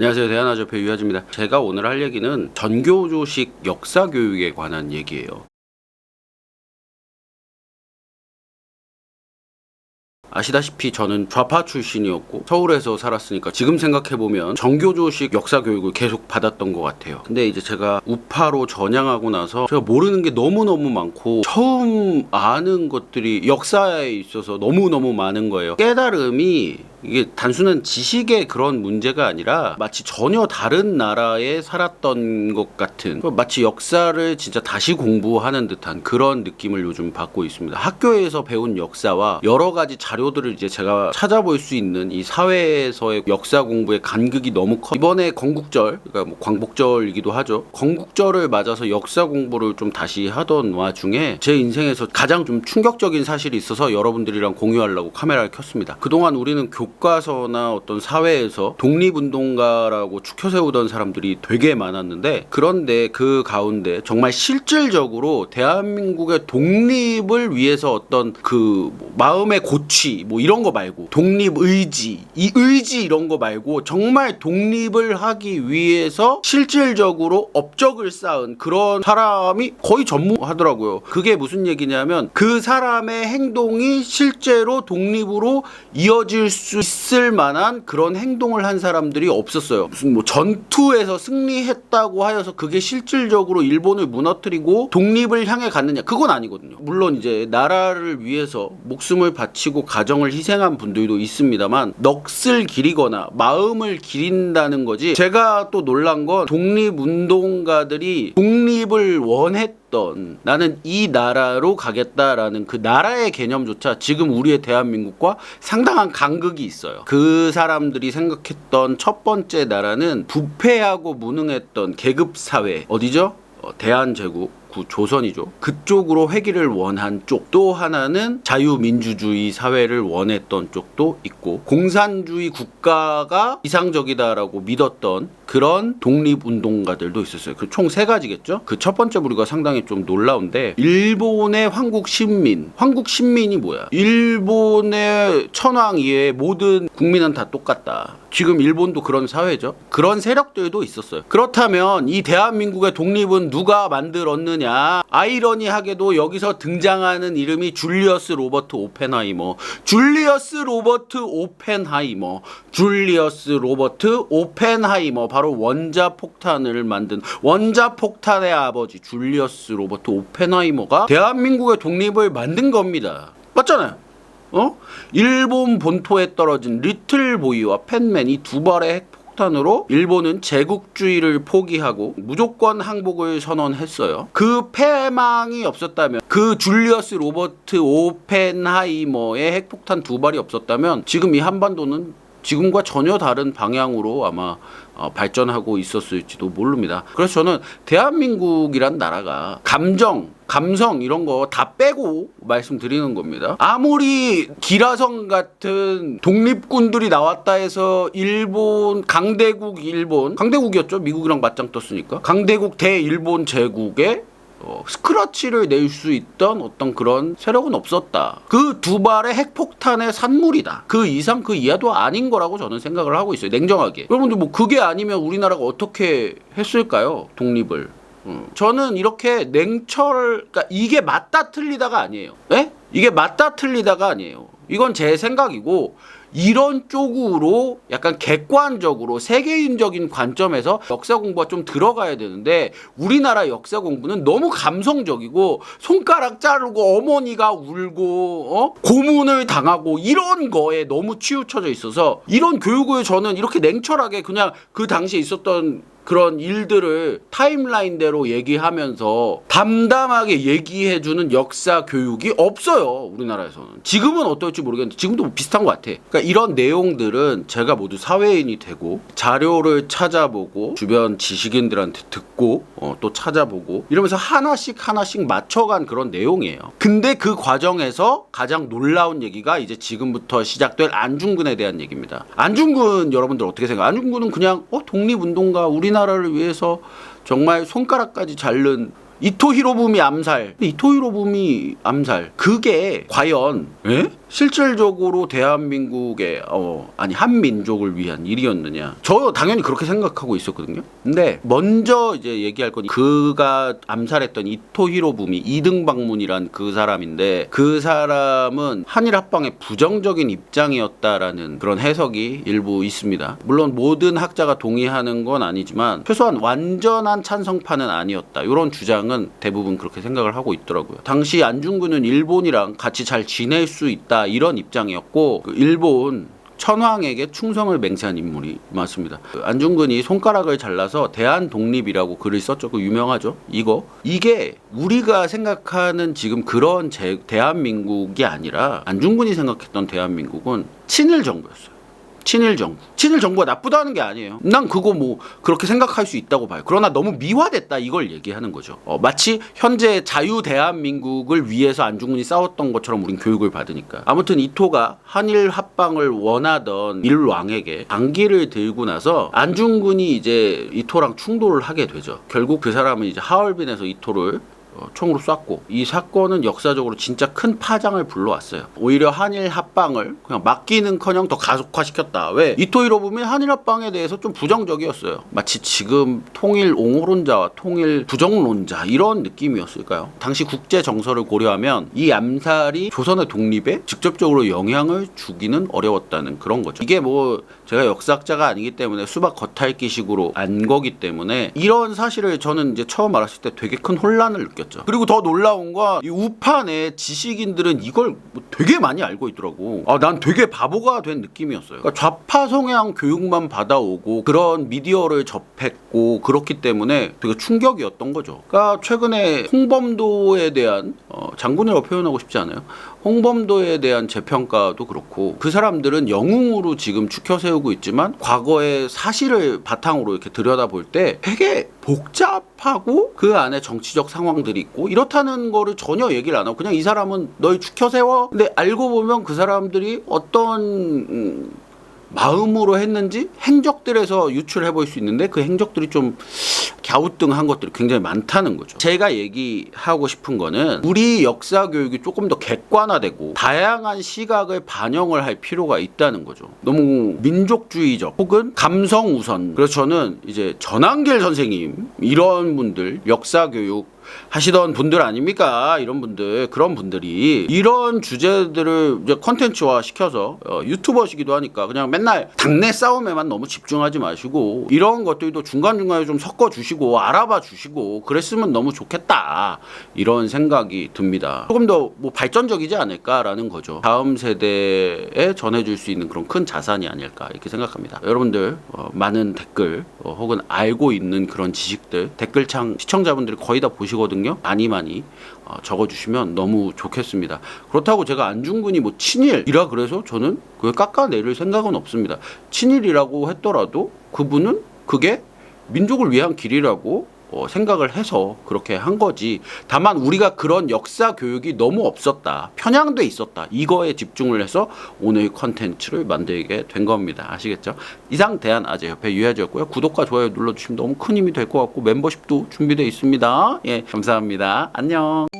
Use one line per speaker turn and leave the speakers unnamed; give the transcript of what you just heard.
안녕하세요. 대한아조표 유하지입니다. 제가 오늘 할 얘기는 전교조식 역사 교육에 관한 얘기예요. 아시다시피 저는 좌파 출신이었고 서울에서 살았으니까 지금 생각해보면 정교조식 역사 교육을 계속 받았던 것 같아요. 근데 이제 제가 우파로 전향하고 나서 제가 모르는 게 너무너무 많고 처음 아는 것들이 역사에 있어서 너무너무 많은 거예요. 깨달음이 이게 단순한 지식의 그런 문제가 아니라 마치 전혀 다른 나라에 살았던 것 같은 마치 역사를 진짜 다시 공부하는 듯한 그런 느낌을 요즘 받고 있습니다. 학교에서 배운 역사와 여러 가지 자료들을 이제 제가 찾아볼 수 있는 이 사회에서의 역사 공부의 간극이 너무 커. 이번에 건국절, 그러니까 뭐 광복절이기도 하죠. 건국절을 맞아서 역사 공부를 좀 다시 하던 와중에 제 인생에서 가장 좀 충격적인 사실이 있어서 여러분들이랑 공유하려고 카메라를 켰습니다. 그동안 우리는 교 과서나 어떤 사회에서 독립운동가라고 추켜 세우던 사람들이 되게 많았는데 그런데 그 가운데 정말 실질적으로 대한민국의 독립을 위해서 어떤 그 뭐 마음의 고취 뭐 이런 거 말고 독립 의지 이 의지 이런 거 말고 정말 독립을 하기 위해서 실질적으로 업적을 쌓은 그런 사람이 거의 전무하더라고요. 그게 무슨 얘기냐면 그 사람의 행동이 실제로 독립으로 이어질 수 있을 만한 그런 행동을 한 사람들이 없었어요. 무슨 뭐 전투에서 승리했다고 하여서 그게 실질적으로 일본을 무너뜨리고 독립을 향해 갔느냐 그건 아니거든요. 물론 이제 나라를 위해서 목숨을 바치고 가정을 희생한 분들도 있습니다만 넋을 기리거나 마음을 기린다는 거지. 제가 또 놀란 건 독립운동가들이 독립을 원했 던 나는 이 나라로 가겠다라는 그 나라의 개념조차 지금 우리의 대한민국과 상당한 간극이 있어요. 그 사람들이 생각했던 첫 번째 나라는 부패하고 무능했던 계급 사회 어디죠? 어, 대한제국 구 조선이죠. 그쪽으로 회귀를 원한 쪽. 또 하나는 자유민주주의 사회를 원했던 쪽도 있고 공산주의 국가가 이상적이다라고 믿었던 그런 독립운동가들도 있었어요. 그 총 세 가지겠죠. 그 첫 번째 부류가 상당히 좀 놀라운데 일본의 황국 신민. 황국 신민이 뭐야? 일본의 천황 이외의 모든 국민은 다 똑같다. 지금 일본도 그런 사회죠. 그런 세력들도 있었어요. 그렇다면 이 대한민국의 독립은 누가 만들었느냐? 아이러니하게도 여기서 등장하는 이름이 줄리어스 로버트 오펜하이머. 줄리어스 로버트 오펜하이머. 줄리어스 로버트 오펜하이머. 바로 원자 폭탄을 만든 원자 폭탄의 아버지 줄리어스 로버트 오펜하이머가 대한민국의 독립을 만든 겁니다. 맞잖아요. 어? 일본 본토에 떨어진 리틀 보이와 팬맨 이 두 발의 핵폭탄으로 일본은 제국주의를 포기하고 무조건 항복을 선언했어요. 그 패망이 없었다면 그 줄리어스 로버트 오펜하이머의 핵폭탄 두 발이 없었다면 지금 이 한반도는 지금과 전혀 다른 방향으로 아마 어, 발전하고 있었을지도 모릅니다. 그래서 저는 대한민국이란 나라가 감정, 감성 이런 거 다 빼고 말씀드리는 겁니다. 아무리 기라성 같은 독립군들이 나왔다 해서 일본 강대국 일본 강대국이었죠. 미국이랑 맞짱 떴으니까 강대국 대 일본 제국의 어, 스크러치를 낼 수 있던 어떤 그런 세력은 없었다. 그 두 발의 핵폭탄의 산물이다. 그 이상 그 이하도 아닌 거라고 저는 생각을 하고 있어요. 냉정하게. 여러분들 뭐 그게 아니면 우리나라가 어떻게 했을까요? 독립을. 음, 저는 이렇게 냉철, 그러니까 이게 맞다 틀리다가 아니에요. 예? 이게 맞다 틀리다가 아니에요. 이건 제 생각이고 이런 쪽으로 약간 객관적으로 세계인적인 관점에서 역사 공부가 좀 들어가야 되는데 우리나라 역사 공부는 너무 감성적이고 손가락 자르고 어머니가 울고 어? 고문을 당하고 이런 거에 너무 치우쳐져 있어서 이런 교육을 저는 이렇게 냉철하게 그냥 그 당시에 있었던 그런 일들을 타임라인대로 얘기하면서 담담하게 얘기해주는 역사 교육이 없어요 우리나라에서는. 지금은 어떨지 모르겠는데 지금도 뭐 비슷한 것 같아. 그러니까 이런 내용들은 제가 모두 사회인이 되고 자료를 찾아보고 주변 지식인들한테 듣고 어, 또 찾아보고 이러면서 하나씩 하나씩 맞춰간 그런 내용이에요. 근데 그 과정에서 가장 놀라운 얘기가 이제 지금부터 시작될 안중근에 대한 얘기입니다. 안중근 여러분들 어떻게 생각해요 안중근은 그냥 어 독립운동가 우리 나라를 위해서 정말 손가락까지 자른 이토 히로부미 암살. 근데 이토 히로부미 암살. 그게 과연 예? 실질적으로 대한민국의 어 아니 한 민족을 위한 일이었느냐? 저 당연히 그렇게 생각하고 있었거든요. 근데 먼저 이제 얘기할 건 그가 암살했던 이토 히로부미 이등 방문이란 그 사람인데 그 사람은 한일 합방에 부정적인 입장이었다라는 그런 해석이 일부 있습니다. 물론 모든 학자가 동의하는 건 아니지만 최소한 완전한 찬성파는 아니었다. 이런 주장은 대부분 그렇게 생각을 하고 있더라고요. 당시 안중근은 일본이랑 같이 잘 지낼 수 있다 이런 입장이었고 그 일본 천황에게 충성을 맹세한 인물이 맞습니다. 그 안중근이 손가락을 잘라서 대한 독립이라고 글을 썼죠. 그 유명하죠. 이거 이게 우리가 생각하는 지금 그런 제, 대한민국이 아니라 안중근이 생각했던 대한민국은 친일 정부였어요. 친일 정부. 친일 정부가 나쁘다는 게 아니에요. 난 그거 뭐 그렇게 생각할 수 있다고 봐요. 그러나 너무 미화됐다 이걸 얘기하는 거죠. 어, 마치 현재 자유 대한민국을 위해서 안중근이 싸웠던 것처럼 우린 교육을 받으니까. 아무튼 이토가 한일 합방을 원하던 일왕에게 장기를 들고 나서 안중근이 이제 이토랑 충돌을 하게 되죠. 결국 그 사람은 이제 하얼빈에서 이토를 어, 총으로 쐈고 이 사건은 역사적으로 진짜 큰 파장을 불러왔어요. 오히려 한일 합방을 그냥 맡기는커녕 더 가속화시켰다. 왜 이토 히로부미 한일 합방에 대해서 좀 부정적이었어요. 마치 지금 통일 옹호론자와 통일 부정론자 이런 느낌이었을까요? 당시 국제 정서를 고려하면 이 암살이 조선의 독립에 직접적으로 영향을 주기는 어려웠다는 그런 거죠. 이게 뭐 제가 역사학자가 아니기 때문에 수박 겉핥기식으로 안 거기 때문에 이런 사실을 저는 이제 처음 알았을 때 되게 큰 혼란을 느꼈 죠. 그리고 더 놀라운 건 이 우판의 지식인들은 이걸 뭐 되게 많이 알고 있더라고. 아, 난 되게 바보가 된 느낌이었어요. 그러니까 좌파 성향 교육만 받아오고 그런 미디어를 접했고 그렇기 때문에 되게 충격이었던 거죠. 그러니까 최근에 홍범도에 대한 어, 장군이라고 표현하고 싶지 않아요. 홍범도에 대한 재평가도 그렇고 그 사람들은 영웅으로 지금 추켜 세우고 있지만 과거의 사실을 바탕으로 이렇게 들여다볼 때 되게 복잡하고 그 안에 정치적 상황들이 있고 이렇다는 거를 전혀 얘기를 안 하고 그냥 이 사람은 널 추켜 세워? 근데 알고 보면 그 사람들이 어떤 음, 마음으로 했는지 행적들에서 유출해 볼 수 있는데 그 행적들이 좀 갸우뚱한 것들이 굉장히 많다는 거죠. 제가 얘기하고 싶은 거는 우리 역사 교육이 조금 더 객관화되고 다양한 시각을 반영을 할 필요가 있다는 거죠. 너무 민족주의적 혹은 감성 우선. 그래서 저는 이제 전한길 선생님 이런 분들 역사 교육 하시던 분들 아닙니까? 이런 분들 그런 분들이 이런 주제들을 이제 컨텐츠화 시켜서 어, 유튜버시기도 하니까 그냥 맨날 당내 싸움에만 너무 집중하지 마시고 이런 것들도 중간 중간에 좀 섞어 주시고 알아봐 주시고 그랬으면 너무 좋겠다 이런 생각이 듭니다. 조금 더 뭐 발전적이지 않을까라는 거죠. 다음 세대에 전해줄 수 있는 그런 큰 자산이 아닐까 이렇게 생각합니다. 여러분들 어, 많은 댓글 어, 혹은 알고 있는 그런 지식들 댓글창 시청자분들이 거의 다 보시 거든요. 많이 많이 어, 적어주시면 너무 좋겠습니다. 그렇다고 제가 안중근이 뭐 친일이라 그래서 저는 그걸 깎아내릴 생각은 없습니다. 친일이라고 했더라도 그분은 그게 민족을 위한 길이라고 어, 생각을 해서 그렇게 한 거지. 다만 우리가 그런 역사 교육이 너무 없었다. 편향돼 있었다. 이거에 집중을 해서 오늘 컨텐츠를 만들게 된 겁니다. 아시겠죠? 이상 대한 아재 협회 유야지였고요. 구독과 좋아요 눌러주시면 너무 큰 힘이 될 것 같고 멤버십도 준비되어 있습니다. 예, 감사합니다. 안녕.